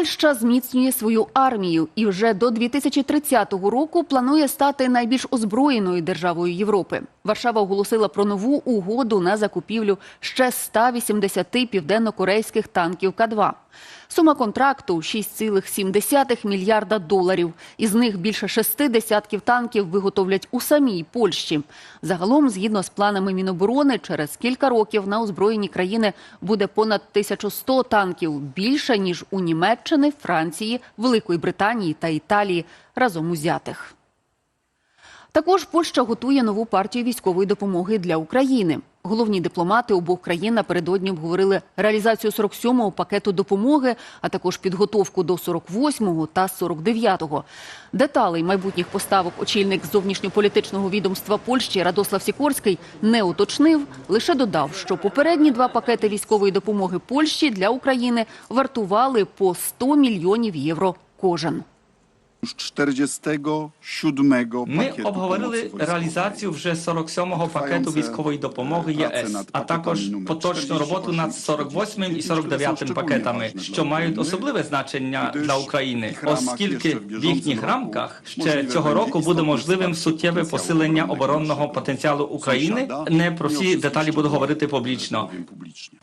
Польща зміцнює свою армію і вже до 2030 року планує стати найбільш озброєною державою Європи. Варшава оголосила про нову угоду на закупівлю ще 180 південно-корейських танків К-2. Сума контракту 6,7 мільярда доларів. Із них більше шести десятків танків виготовлять у самій Польщі. Загалом, згідно з планами Міноборони, через кілька років на озброєні країни буде понад 1100 танків, більше ніж у Німеччини, Франції, Великої Британії та Італії разом узятих. Також Польща готує нову партію військової допомоги для України. Головні дипломати обох країн напередодні обговорили реалізацію 47-го пакету допомоги, а також підготовку до 48-го та 49-го. Деталей майбутніх поставок очільник зовнішньополітичного відомства Польщі Радослав Сікорський не уточнив, лише додав, що попередні два пакети військової допомоги Польщі для України вартували по 100 мільйонів євро кожен. Już 47 Ми обговорили pomocy реалізацію вже 47-го пакету військової допомоги ЄС, а також поточну роботу над 48-м і 49-м пакетами, що мають особливе значення для України, оскільки в їхніх рамках ще цього року буде можливим суттєве посилення оборонного потенціалу України. Не про всі деталі буду говорити публічно.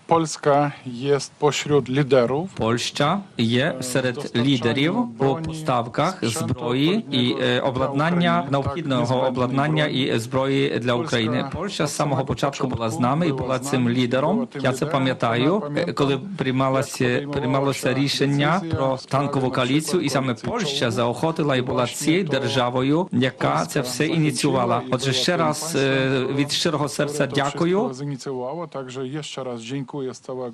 Polska jest pośród liderów Польща є серед лідерів по поставках зброї і е, обладнання необхідного обладнання і зброї для України. Польща з самого початку була з нами і була цим лідером. Я це пам'ятаю, е, коли приймалося приймалося рішення про танкову коаліцію, і саме Польща заохотила і була цією державою, яка це все ініціювала. Отже, ще раз е, від щирого серця дякую. zainicjowało, także jeszcze raz dziękuję z całego